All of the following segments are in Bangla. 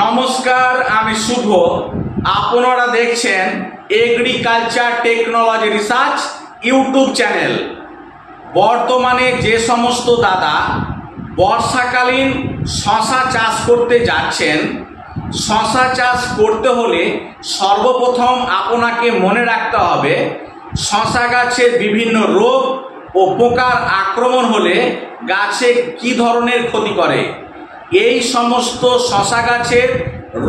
নমস্কার, আমি শুভ। আপনারা দেখছেন agriculture technology research YouTube channel. বর্তমানে যে সমস্ত দাদা বর্ষাকালীন শশা চাষ করতে যাচ্ছেন, শশা চাষ করতে হলে সর্বপ্রথম আপনাকে মনে রাখতে হবে, শশা গাছের বিভিন্ন রোগ ও পোকার আক্রমণ হলে গাছে কি ধরনের ক্ষতি করে? এই সমস্ত শশা গাছের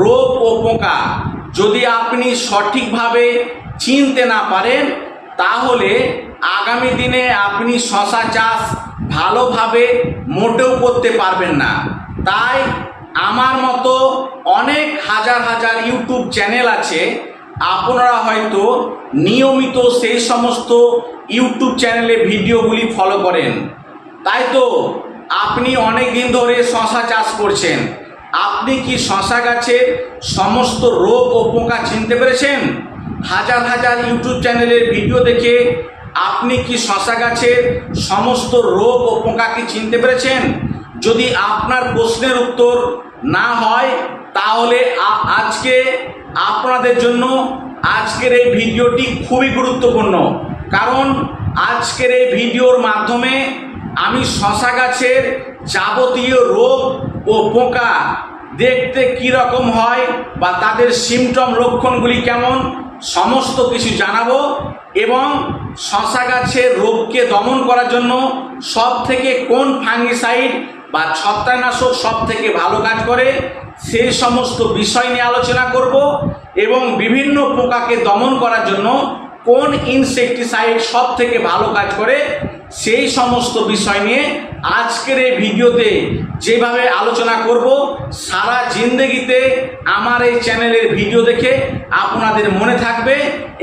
রোগ ও পোকা যদি আপনি সঠিকভাবে চিনতে না পারেন, তাহলে আগামী দিনে আপনি শশা চাষ ভালোভাবে মোটেও করতে পারবেন না। তাই আমার মতো অনেক হাজার হাজার ইউটিউব চ্যানেল আছে, আপনারা হয়তো নিয়মিত সেই সমস্ত ইউটিউব চ্যানেলে ভিডিওগুলি ফলো করেন। তাই তো আপনি অনেক দিন ধরে শশা চাষ করছেন। আপনি কি শশা গাছের সমস্ত রোগ ও পোকা চিনতে পেরেছেন? হাজার হাজার ইউটিউব চ্যানেলের ভিডিও দেখে আপনি কি শশা গাছের সমস্ত রোগ ও পোকাকে চিনতে পেরেছেন? যদি আপনার প্রশ্নের উত্তর না হয়, তাহলে আজকে আপনাদের জন্য আজকের এই ভিডিওটি খুবই গুরুত্বপূর্ণ। কারণ আজকের এই ভিডিওর মাধ্যমে আমি শশা গাছের যাবতীয় রোগ ও পোকা দেখতে কি রকম হয় বা তাদের সিমটম লক্ষণগুলি কেমন, সমস্ত কিছু জানাব এবং শশা গাছের রোগকে দমন করার জন্য সব থেকে কোন ফাঙ্গিসাইড বা ছত্রাকনাশক সব থেকে ভালো কাজ করে সেই সমস্ত বিষয় নিয়ে আলোচনা করব এবং বিভিন্ন পোকাকে দমন করার জন্য কোন ইনসেকটিসাইড সব থেকে ভালো কাজ করে, সেই সমস্ত বিষয় নিয়ে আজকের এই ভিডিওতে যেভাবে আলোচনা করব, সারা জিন্দগিতে আমার এই চ্যানেলের ভিডিও দেখে আপনাদের মনে থাকবে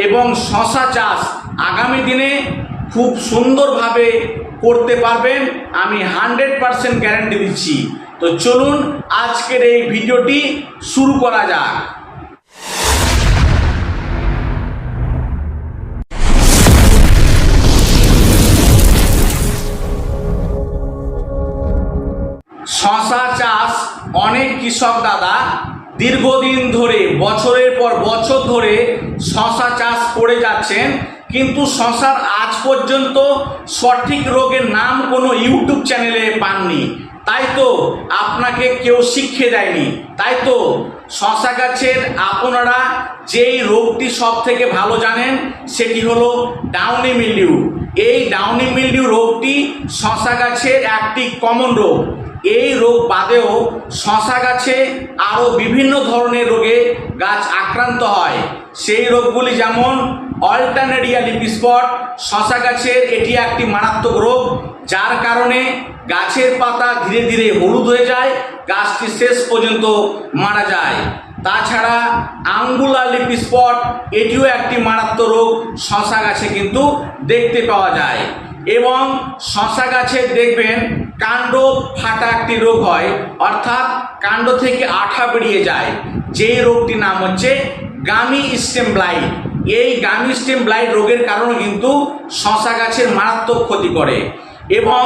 এবং শশা চাষ আগামী দিনে খুব সুন্দরভাবে করতে পারবেন, আমি হান্ড্রেড পারসেন্ট গ্যারান্টি দিচ্ছি। তো চলুন আজকের এই ভিডিওটি শুরু করা যাক। শশা চাষ অনেক কৃষক দাদা দীর্ঘদিন ধরে, বছরের পর বছর ধরে শশা চাষ করে যাচ্ছেন। কিন্তু শশার আজ পর্যন্ত সঠিক রোগের নাম কোনো ইউটিউব চ্যানেলে পাননি। তাই তো আপনাকে কেউ শিক্ষে দেয়নি। তাই তো শশা গাছের আপনারা যেই রোগটি সব থেকে ভালো জানেন, সেটি হলো ডাউনি মিলিউ এই ডাউনি মিলিউ রোগটি শশা গাছের একটি কমন রোগ। এই রোগ বাদেও শশা গাছে আরও বিভিন্ন ধরনের রোগে গাছ আক্রান্ত হয়। সেই রোগগুলি যেমন অল্টারনেরিয়া লিপিস্পট শশা গাছের এটি একটি মারাত্মক রোগ, যার কারণে গাছের পাতা ধীরে ধীরে হলুদ হয়ে যায়, গাছটি শেষ পর্যন্ত মারা যায়। তাছাড়া আঙ্গুলা লিপি স্পট এটিও একটি মারাত্মক রোগ, শশা গাছে কিন্তু দেখতে পাওয়া যায়। এবং শশা গাছের দেখবেন কাণ্ড ফাটা একটি রোগ হয়, অর্থাৎ কাণ্ড থেকে আঠা বেরিয়ে যায়। যেই রোগটির নাম হচ্ছে গামি স্টেম ব্লাইট। এই গামি স্টেম ব্লাইট রোগের কারণে কিন্তু শশা গাছের মারাত্মক ক্ষতি করে এবং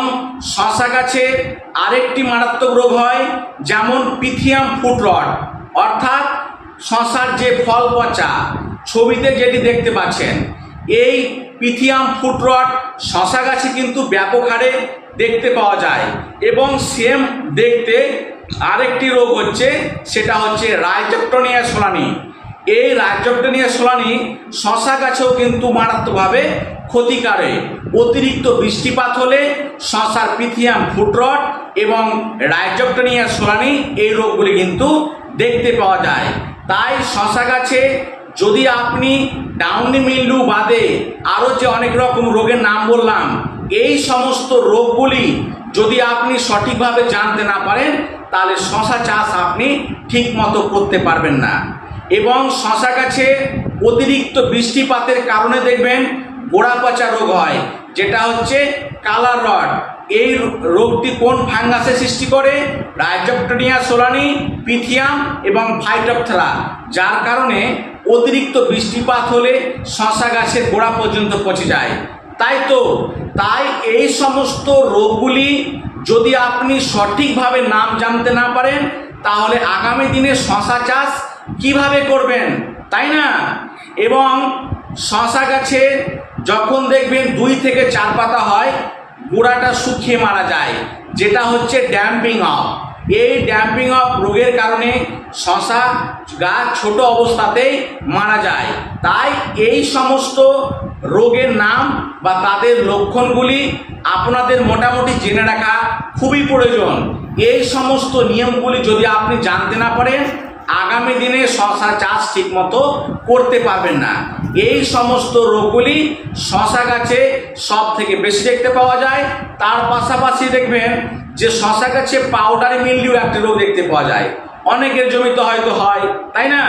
শশা গাছের আরেকটি মারাত্মক রোগ হয়, যেমন পিথিয়াম ফুট রড। অর্থাৎ শশার যে ফল পচা, ছবিতে যেটি দেখতে পাচ্ছেন, এই পিথিয়াম ফুট রড শশা গাছে কিন্তু ব্যাপক হারে দেখতে পাওয়া যায়। এবং সেম দেখতে আরেকটি রোগ হচ্ছে, সেটা হচ্ছে রাইজেপ্টোনিয়া সোলানি। এই রাইজেপ্টোনিয়া সোলানি শশা গাছেও কিন্তু মারাত্মকভাবে ক্ষতি করে অতিরিক্ত বৃষ্টিপাত হলে শশার পিথিয়াম ফুটরট এবং রাইজেপ্টোনিয়া সোলানি এই রোগগুলি কিন্তু দেখতে পাওয়া যায়। তাই শশা গাছে যদি আপনি ডাউনি মিল্ডু বাদে আরও যে অনেক রকম রোগের নাম বললাম, এই সমস্ত রোগগুলি যদি আপনি সঠিকভাবে জানতে না পারেন, তাহলে শশা চাষ আপনি ঠিক মতো করতে পারবেন না। এবং শশা গাছে অতিরিক্ত বৃষ্টিপাতের কারণে দেখবেন গোড়া পচা রোগ হয়, যেটা হচ্ছে কালার রড। এই রোগটি কোন ফাঙ্গাসে সৃষ্টি করে? রাইজপ্টোনিয়া সোলানি, পিথিয়াম এবং ফাইটোপথেলা, যার কারণে অতিরিক্ত বৃষ্টিপাত হলে শশা গাছের গোড়া পর্যন্ত পচে যায়। তাই তো, তাই এই সমস্ত রোগগুলি যদি আপনি সঠিকভাবে নাম জানতে না পারেন, তাহলে আগামী দিনে শশা চাষ কীভাবে করবেন, তাই না? এবং শশা গাছে যখন দেখবেন দুই থেকে চার পাতা হয় গোড়াটা শুকিয়ে মারা যায়, যেটা হচ্ছে ড্যাম্পিং অফ এই ড্যাম্পিং অফ রোগের কারণে শশা গাছ ছোট অবস্থাতেই মারা যায়। তাই এই সমস্ত রোগের নাম বা তাদের লক্ষণগুলি আপনাদের মোটামুটি জেনে রাখা খুবই প্রয়োজন। এই সমস্ত নিয়মগুলি যদি আপনি জানতে না পারেন আগামী দিনে শশা চাষ ঠিকমতো করতে পারবেন না। এই সমস্ত রোগগুলি শশা গাছে সব থেকে বেশি দেখতে পাওয়া যায়। তার পাশাপাশি দেখবেন যে শশা গাছে পাউডারি মিল্ডিউ একটি রোগ দেখতে পাওয়া যায়। অনেকের জমিতে হয়তো হয়, তাই না?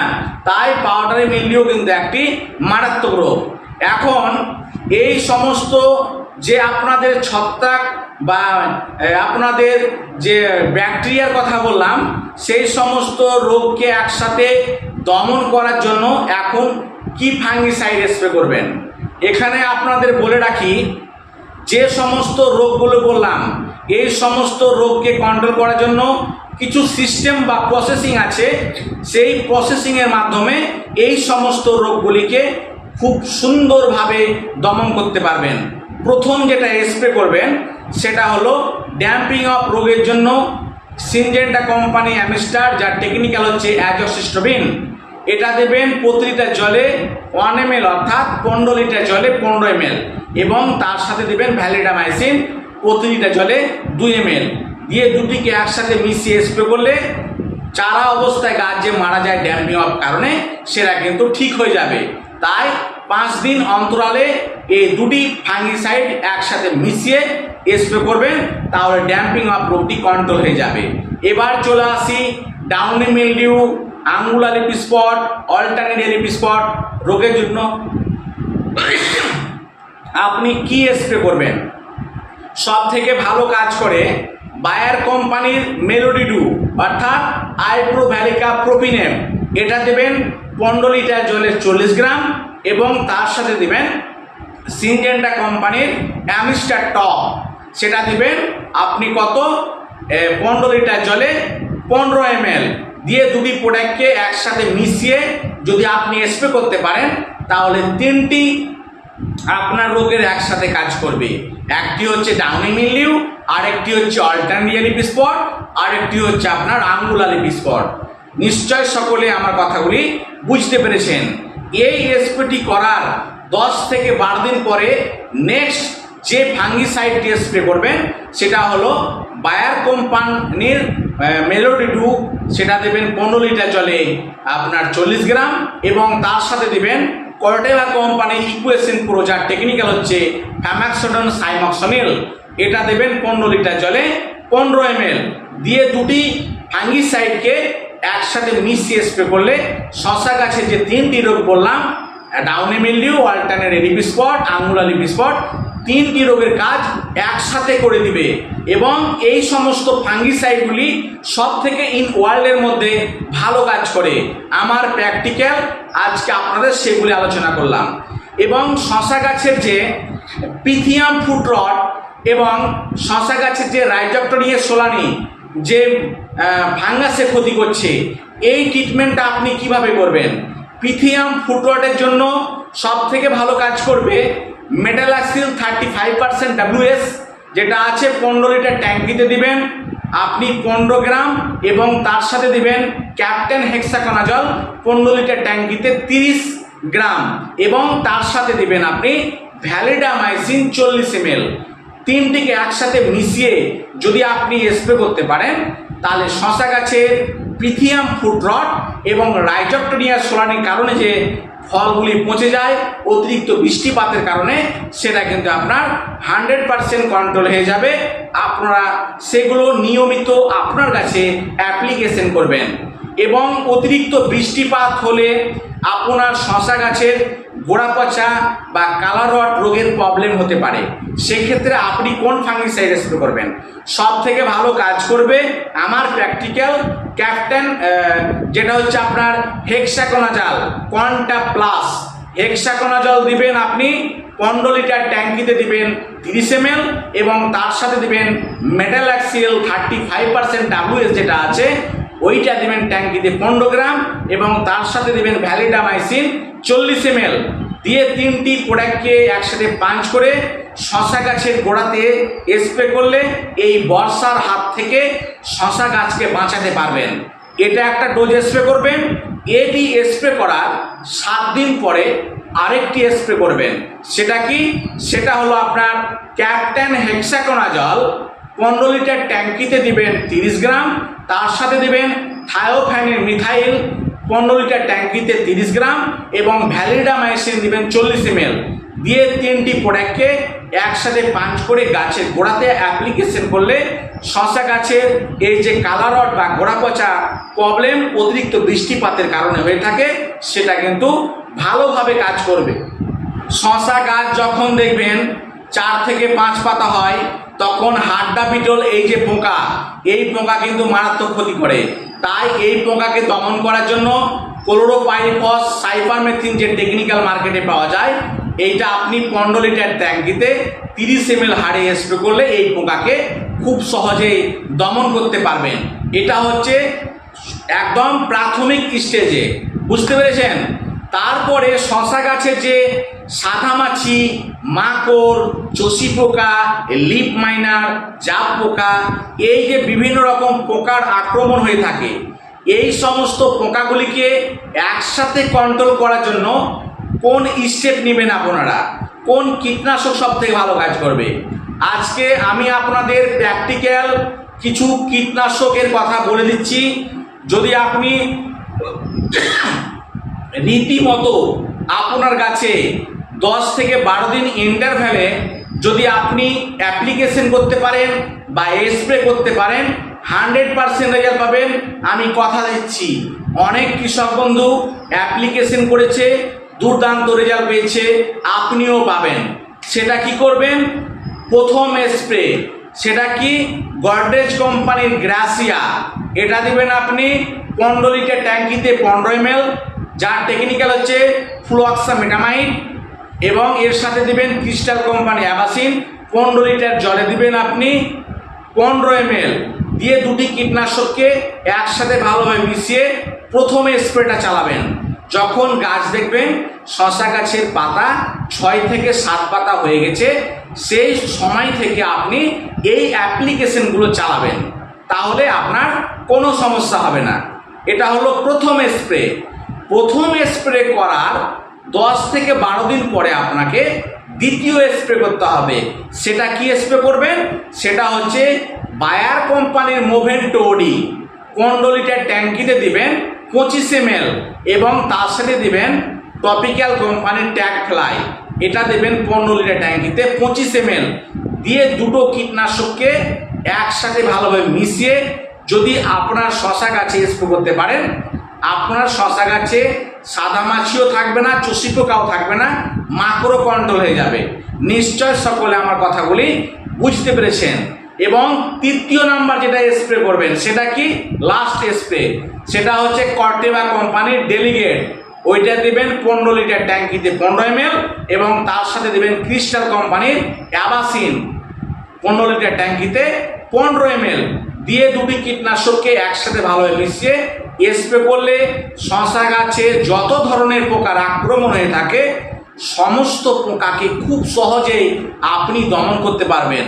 তাই পাউডারি মিল্ডিউ কিন্তু একটি মারাত্মক রোগ। এখন এই সমস্ত যে আপনাদের ছত্রাক বা আপনাদের যে ব্যাকটেরিয়ার কথা বললাম, সেই সমস্ত রোগকে একসাথে দমন করার জন্য এখন কি ফাঙ্গিসাইড স্প্রে করবেন? এখানে আপনাদের বলে রাখি, যে সমস্ত রোগগুলো বললাম, এই সমস্ত রোগকে কন্ট্রোল করার জন্য কিছু সিস্টেম বা প্রসেসিং আছে। সেই প্রসেসিংয়ের মাধ্যমে এই সমস্ত রোগগুলিকে খুব সুন্দরভাবে দমন করতে পারবেন। প্রথম যেটা স্প্রে করবেন, সেটা হলো ড্যাম্পিং অফ রোগের জন্য সিনজেন্টা কোম্পানি অ্যামিস্টার যার টেকনিক্যাল হচ্ছে অ্যাজোসিস্টোবিন। এটা দেবেন প্রতি জলে ওয়ান এম অর্থাৎ পনেরো লিটার জলে পনেরো এম এবং তার সাথে দেবেন ভ্যালিডামাইসিন প্রতি লিটার জলে দুই এম দিয়ে দুটিকে একসাথে মিশিয়ে স্প্রে করলে চারা অবস্থায় গাছ যে মারা যায় ড্যাম্পিং অফ কারণে, সেটা কিন্তু ঠিক হয়ে যাবে। তাই পাঁচ দিন অন্তরালে এই দুটি ফাঙ্গিসাইড একসাথে মিশিয়ে স্প্রে করবেন, তাহলে ড্যাম্পিং অফ রোগটি কন্ট্রোল হয়ে যাবে। এবার চলে আসি downy mildew angular leaf spot alternate leaf spot রোগের জন্য। আপনি কি স্প্রে করবেন? সব থেকে ভালো কাজ করে বায়ার কোম্পানির মেলোডিডু অর্থাৎ আইপ্রো ভ্যালিকা প্রোপিনেম এটা দেবেন পনেরো লিটার জলে চল্লিশ গ্রাম এবং তার সাথে দিবেন সিনজেন্টা কোম্পানির অ্যামিস্টার টপ। সেটা দিবেন আপনি কত? পনেরো লিটার জলে পনেরো এম দিয়ে দুটি প্রোডাক্টকে একসাথে মিশিয়ে যদি আপনি স্প্রে করতে পারেন, তাহলে তিনটি আপনার রোগের একসাথে কাজ করবে। একটি হচ্ছে ডাউনি মিলিউ আর একটি হচ্ছে অল্টারনিয়া স্পট আর একটি হচ্ছে আপনার আঙ্গুলা স্পট নিশ্চয় সকলে আমার কথাগুলি বুঝতে পেরেছেন। এই স্প্রেটি করার দশ থেকে বারো দিন পরে নেক্সট যে ফাঙ্গিসাইডটি স্প্রে করবেন, সেটা হলো বায়ার কোম্পানির মেলোডি টু সেটা দেবেন পনেরো লিটার জলে আপনার চল্লিশ গ্রাম এবং তার সাথে দেবেন কর্টেভা কোম্পানি ইকুয়েশন প্রো যার টেকনিক্যাল হচ্ছে ফ্যামাক্সোডন সাইমক্সনিল এটা দেবেন পনেরো লিটার জলে পনেরো এম দিয়ে দুটি ফাঙ্গিসাইডকে একসাথে মিশিয়ে স্প্রে করলে শশা গাছের যে তিনটি রোগ বললাম downy mildew alternate leaf spot angular leaf spot তিনটি রোগের কাজ একসাথে করে দিবে। এবং এই সমস্ত ফাঙ্গিসাইডগুলি সব থেকে ইন ওয়ার্ল্ডের মধ্যে ভালো কাজ করে। আমার প্র্যাকটিক্যাল আজকে আপনাদের সেগুলি আলোচনা করলাম। এবং শশা গাছের যে পিথিয়াম ফুট রড এবং শশা গাছের যে রাইজপ্টরিয়ে সোলানি, যে ফাঙ্গাসে ক্ষতি করছে। এই ট্রিটমেন্টটা আপনি কীভাবে করবেন? পিথিয়াম ফুটওয়ার্ডের জন্য সব থেকে ভালো কাজ করবে metalaxyl thirty five percent WS যেটা আছে পনেরো লিটার ট্যাঙ্কিতে দিবেন। আপনি পনেরো গ্রাম এবং তার সাথে দিবেন ক্যাপ্টেন হেক্সাকোনাজল পনেরো লিটার ট্যাঙ্কিতে তিরিশ গ্রাম এবং তার সাথে দিবেন আপনি ভ্যালিডামাইসিন চল্লিশ এমএল তিনটিকে একসাথে মিশিয়ে যদি আপনি স্প্রে করতে পারেন তাহলে শশা গাছের পিথিয়াম ফুট রট এবং রাইজপ্টোনিয়া সোলানির কারণে যে ফলগুলি পচে যায়, অতিরিক্ত বৃষ্টিপাতের কারণে সেটা কিন্তু আপনার হান্ড্রেড পারসেন্ট কন্ট্রোল হয়ে যাবে। আপনারা সেগুলো নিয়মিত আপনার কাছে অ্যাপ্লিকেশন করবেন। এবং অতিরিক্ত বৃষ্টিপাত হলে আপনার শশা গাছের গোড়া পচা বা কালার রট রোগের প্রবলেম হতে পারে। সেক্ষেত্রে আপনি কোন ফাঙ্গিসাইড স্প্রে করবেন? সব থেকে ভালো কাজ করবে আমার প্র্যাকটিক্যাল ক্যাপ্টেন যেটা হচ্ছে আপনার হেক্সাকোনাজাল কন্টা প্লাস হেক্সাকোনাজল দিবেন আপনি পনেরো লিটার ট্যাঙ্কিতে দিবেন তিরিশ এম এবং তার সাথে দিবেন metalaxyl thirty five percent WS যেটা আছে ওইটা দেবেন ট্যাঙ্কিতে পনেরো গ্রাম এবং তার সাথে দেবেন ভ্যালিডামাইসিন চল্লিশ এম দিয়ে তিনটি প্রোডাক্টকে একসাথে পাঞ্চ করে শশা গাছের গোড়াতে স্প্রে করলে এই বর্ষার হাত থেকে শশা গাছকে বাঁচাতে পারবেন। এটা একটা ডোজ স্প্রে করবেন। এটি স্প্রে করার সাত দিন পরে আরেকটি স্প্রে করবেন। সেটা কি? সেটা হলো আপনার ক্যাপ্টেন হেক্সাকোনাজল। পনেরো লিটার ট্যাঙ্কিতে দিবেন তিরিশ গ্রাম। তার সাথে দিবেন থায়োফ্যানের মিথাইল, পনেরো লিটার ট্যাঙ্কিতে তিরিশ গ্রাম এবং ভ্যালিডামাইসিন দিবেন চল্লিশ এমএল। দিয়ে তিনটি প্রোডাক্টকে একসাথে পাঞ্চ করে গাছের গোড়াতে অ্যাপ্লিকেশন করলে শশা গাছের এই যে কালারট বা গোড়া পচা প্রবলেম, অতিরিক্ত বৃষ্টিপাতের কারণে হয়ে থাকে, সেটা কিন্তু ভালোভাবে কাজ করবে। শশা গাছ যখন দেখবেন চার থেকে পাঁচ পাতা হয়, তখন হাড্ডা বিটল এই যে পোকা, এই পোকা কিন্তু মারাত্মক ক্ষতি করে। তাই এই পোকাকে দমন করার জন্য ক্লোরোপাইরিফস সাইপারমেথিন যে টেকনিক্যাল মার্কেটে পাওয়া যায়, এইটা আপনি পনেরো লিটার ট্যাঙ্কিতে তিরিশ এম এল হারে স্প্রে করলে এই পোকাকে খুব সহজেই দমন করতে পারবেন। এটা হচ্ছে একদম প্রাথমিক স্টেজে, বুঝতে পেরেছেন? তারপরে শশা গাছে যে সাদামাছি মাকড়, চষি পোকা, লিপ মাইনার, জাপ পোকা, এই যে বিভিন্ন রকম পোকার আক্রমণ হয়ে থাকে, এই সমস্ত পোকাগুলিকে একসাথে কন্ট্রোল করার জন্য কোন স্টেপ নেবেন আপনারা? কোন কীটনাশক সব থেকে ভালো কাজ করবে? আজকে আমি আপনাদের প্র্যাকটিক্যাল কিছু কীটনাশকের কথা বলে দিচ্ছি। যদি আপনি রীতিমতো আপনার কাছে দশ থেকে বারো দিন ইন্টারভ্যালে যদি আপনি অ্যাপ্লিকেশন করতে পারেন বা স্প্রে করতে পারেন, হান্ড্রেড পার্সেন্ট রেজাল্ট পাবেন। আমি কথা দিচ্ছি, অনেক কৃষক বন্ধু অ্যাপ্লিকেশন করেছে, দুর্দান্ত রেজাল্ট পেয়েছে, আপনিও পাবেন। সেটা কি করবেন? প্রথম স্প্রে। সেটা কি? গডরেজ কোম্পানির গ্রাসিয়া। এটা দিবেন আপনি পনেরো লিটার ট্যাঙ্কিতে পনেরো এম যার টেকনিক্যাল হচ্ছে ফ্লুয়াক্সামেটামাইড এবং এর সাথে দিবেন ক্রিস্টাল কোম্পানি অ্যাবাসিন। পনেরো লিটার জলে দিবেন আপনি। পনেরো এম দিয়ে দুটি কীটনাশককে একসাথে ভালোভাবে মিশিয়ে প্রথমে স্প্রেটা চালাবেন। যখন গাছ দেখবেন শশা গাছের পাতা ছয় থেকে সাত পাতা হয়ে গেছে, সেই সময় থেকে আপনি এই অ্যাপ্লিকেশনগুলো চালাবেন। তাহলে আপনার কোনো সমস্যা হবে না। এটা হলো প্রথম স্প্রে। প্রথম স্প্রে করার দশ থেকে বারো দিন পরে আপনাকে দ্বিতীয় স্প্রে করতে হবে। সেটা কি স্প্রে করবেন? সেটা হচ্ছে বায়ার কোম্পানির মোভেন্টোডি পনেরো লিটার ট্যাঙ্কিতে দিবেন পঁচিশ এম এবং তার সাথে দিবেন টপিক্যাল কোম্পানির ট্যাগ ফ্লাই। এটা দেবেন পনেরো লিটার ট্যাঙ্কিতে পঁচিশ এম দিয়ে দুটো কীটনাশককে একসাথে ভালোভাবে মিশিয়ে যদি আপনার শশা গাছে স্প্রে করতে পারেন, আপনার শশা গাছে সাদা মাছিও থাকবে না, চষি পোকাও থাকবে না, মাকড়ও কন্ট্রোল হয়ে যাবে। নিশ্চয় সকলে আমার কথাগুলি বুঝতে পেরেছেন। এবং তৃতীয় নাম্বার যেটা স্প্রে করবেন, সেটা কি? লাস্ট স্প্রে সেটা হচ্ছে কর্টেবা কোম্পানির ডেলিগেট ওইটা দেবেন পনেরো লিটার ট্যাঙ্কিতে পনেরো এম এবং তার সাথে দেবেন ক্রিস্টাল কোম্পানির অ্যাবাসিন পনেরো লিটার ট্যাঙ্কিতে পনেরো এম দিয়ে দুটি কীটনাশককে একসাথে ভালোভাবে মিশিয়ে স্প্রে করলে শশা গাছে যত ধরনের পোকার আক্রমণ হয়ে থাকে, সমস্ত পোকাকে খুব সহজেই আপনি দমন করতে পারবেন।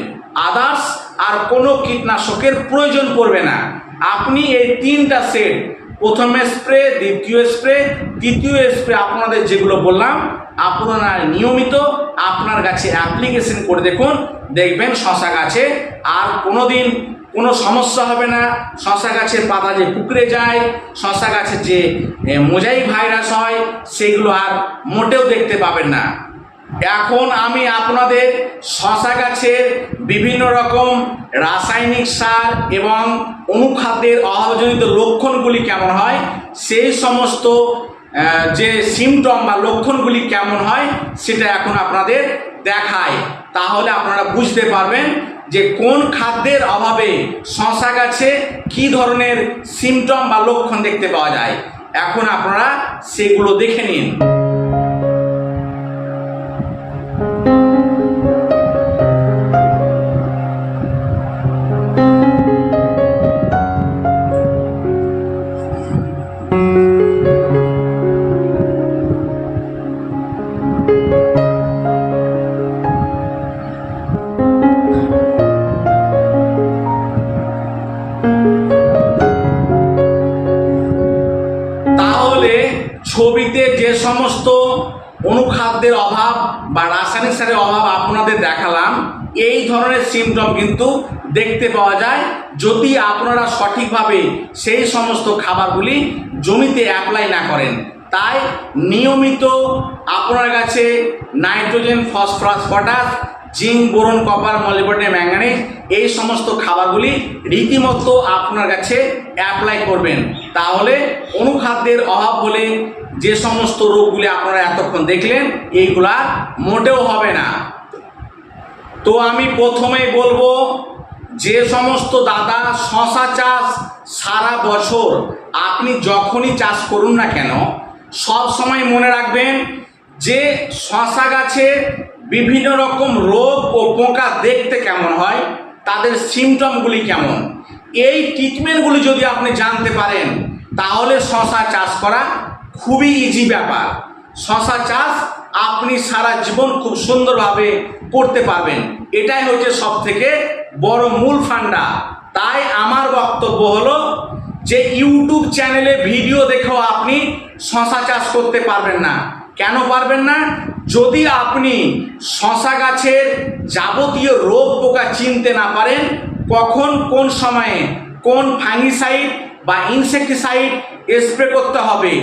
আদার্স আর কোনো কীটনাশকের প্রয়োজন পড়বে না। আপনি এই তিনটা সেট প্রথম স্প্রে দ্বিতীয় স্প্রে তৃতীয় স্প্রে আপনাদের যেগুলো বললাম, আপনারা নিয়মিত আপনার গাছে অ্যাপ্লিকেশন করে দেখুন, দেখবেন শশা গাছে আর কোনো দিন কোনো সমস্যা হবে না। শশা গাছের পাতা যে পুকুরে যায়, শশা গাছের যে মোজাই ভাইরাস হয় সেগুলো আর মোটেও দেখতে পাবেন না। এখন আমি আপনাদের শশা গাছের বিভিন্ন রকম রাসায়নিক সার এবং অনুখাদ্যের অভাবজনিত লক্ষণগুলি কেমন হয়, সেই সমস্ত যে সিমটম বা লক্ষণগুলি কেমন হয়, সেটা এখন আপনাদের দেখায়। তাহলে আপনারা বুঝতে পারবেন যে কোন খাদ্যের অভাবে শশা গাছে কি ধরনের সিমটম বা লক্ষণ দেখতে পাওয়া যায়? এখন আপনারা সেগুলো দেখে নিন। অনুখাদ্যের অভাব বা রাসায়নিক সারের অভাব আপনাদের দেখালাম। এই ধরনের সিমটম কিন্তু দেখতে পাওয়া যায়। যদি আপনারা সঠিকভাবে সেই সমস্ত খাবারগুলি জমিতে অ্যাপ্লাই না করেন, তাই নিয়মিত আপনার কাছে nitrogen, phosphorus, potash, zinc, boron, copper molybdenum manganese এই সমস্ত খাবারগুলি রীতিমতো আপনার কাছে অ্যাপ্লাই করবেন। তাহলে অনুখাদ্যের অভাব হলে যে সমস্ত রোগগুলি আপনারা এতক্ষণ দেখলেন, এইগুলা মোটেও হবে না। তো আমি প্রথমেই বলব, যে সমস্ত দাদা শশা চাষ সারা বছর আপনি যখনই চাষ করুন না কেন, সব সময় মনে রাখবেন যে শশা গাছে বিভিন্ন রকম রোগ ও পোকা দেখতে কেমন হয়, তাদের সিমটমগুলি কেমন। এই ট্রিটমেন্টগুলি যদি আপনি জানতে পারেন, তাহলে শশা চাষ করা খুবই ইজি ব্যাপার। শশা চাষ আপনি সারা জীবন খুব সুন্দরভাবে করতে পারবেন। এটাই হচ্ছে সব থেকে বড় মূল ফান্ডা। তাই আমার বক্তব্য হলো যে ইউটিউব চ্যানেলে ভিডিও দেখেও আপনি শশা চাষ করতে পারবেন না। কেন পারবেন না? যদি আপনি শশা গাছের যাবতীয় রোগ পোকা চিনতে না পারেন, কখন কোন সময়ে কোন ফাঙ্গিসাইড বা ইনসেকটিসাইড স্প্রে করতে হবে।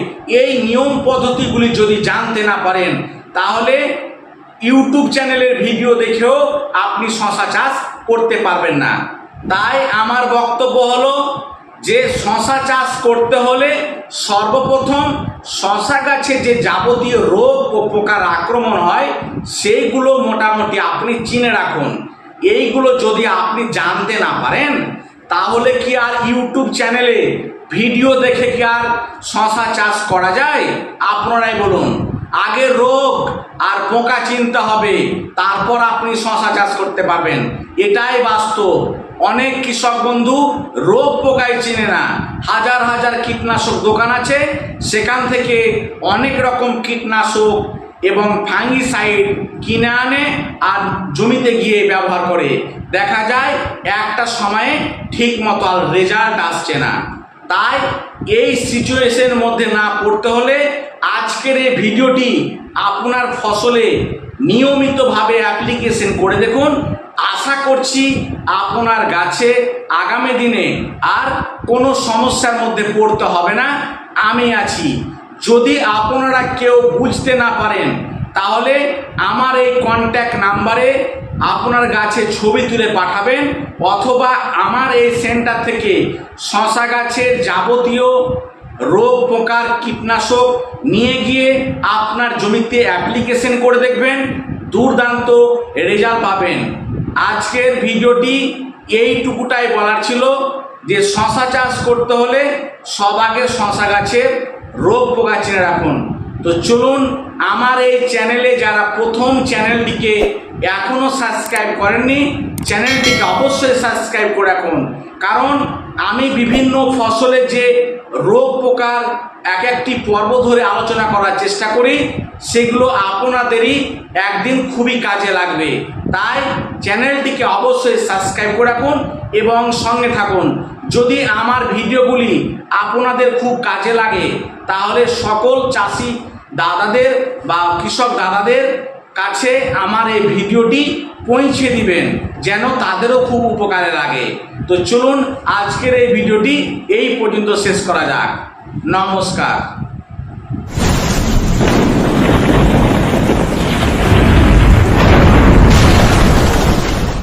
এই নিয়ম পদ্ধতিগুলি যদি জানতে না পারেন, তাহলে ইউটিউব চ্যানেলের ভিডিও দেখেও আপনি শশা চাষ করতে পারবেন না। তাই আমার বক্তব্য হলো যে শশা চাষ করতে হলে সর্বপ্রথম শশা গাছে যে যাবতীয় রোগ ও পোকার আক্রমণ হয়, সেইগুলো মোটামুটি আপনি চিনে রাখুন। এইগুলো যদি আপনি জানতে না পারেন তাহলে কি আর ইউটিউব চ্যানেলে ভিডিও দেখে কি আর শশা চাষ করা যায়? আপনারাই বলুন। আগে রোগ আর পোকা চিনতে হবে, তারপর আপনি শশা চাষ করতে পারবেন। এটাই বাস্তব। অনেক কৃষক বন্ধু রোগ পোকাই চিনে না। হাজার হাজার কীটনাশক দোকান আছে, সেখান থেকে অনেক রকম কীটনাশক এবং ফাঙ্গিসাইড কিনে আনে আর জমিতে গিয়ে ব্যবহার করে। দেখা যায়, একটা সময়ে ঠিক মতো আর রেজাল্ট আসছে না। তাই এই সিচুয়েশনের মধ্যে না পড়তে হলে আজকের এই ভিডিওটি আপনার ফসলে নিয়মিতভাবে অ্যাপ্লিকেশন করে দেখুন। আশা করছি আপনার গাছে আগামী দিনে আর কোনো সমস্যার মধ্যে পড়তে হবে না। আমি আছি যদি আপনারা কেউ বুঝতে না পারেন, তাহলে আমার এই কন্ট্যাক্ট নাম্বারে আপনার গাছে ছবি তুলে পাঠাবেন, অথবা আমার এই সেন্টার থেকে শশা গাছের যাবতীয় রোগ পোকার কীটনাশক নিয়ে গিয়ে আপনার জমিতে অ্যাপ্লিকেশন করে দেখবেন, দুর্দান্ত রেজাল্ট পাবেন। আজকের ভিডিওটি এইটুকুটাই বলার ছিল যে শশা চাষ করতে হলে সব আগে শশা গাছের রোগ পোকা চিনে রাখুন। তো চলুন, আমার এই চ্যানেলে যারা প্রথম চ্যানেলটিকে এখনও সাবস্ক্রাইব করেননি, চ্যানেলটিকে অবশ্যই সাবস্ক্রাইব করে রাখুন। কারণ আমি বিভিন্ন ফসলের যে রোগ পোকার এক একটি পর্ব ধরে আলোচনা করার চেষ্টা করি, সেগুলো আপনাদেরই একদিন খুবই কাজে লাগবে। তাই চ্যানেলটিকে অবশ্যই সাবস্ক্রাইব করে রাখুন এবং সঙ্গে থাকুন। যদি আমার ভিডিওগুলি আপনাদের খুব কাজে লাগে, তাহলে সকল চাষি দাদাদের বা কৃষক দাদাদের কাছে আমার এই ভিডিওটি পৌঁছে দিবেন, যেন তাদেরও খুব উপকারে লাগে। তো চলুন আজকের এই ভিডিওটি এই পর্যন্ত শেষ করা যাক। নমস্কার।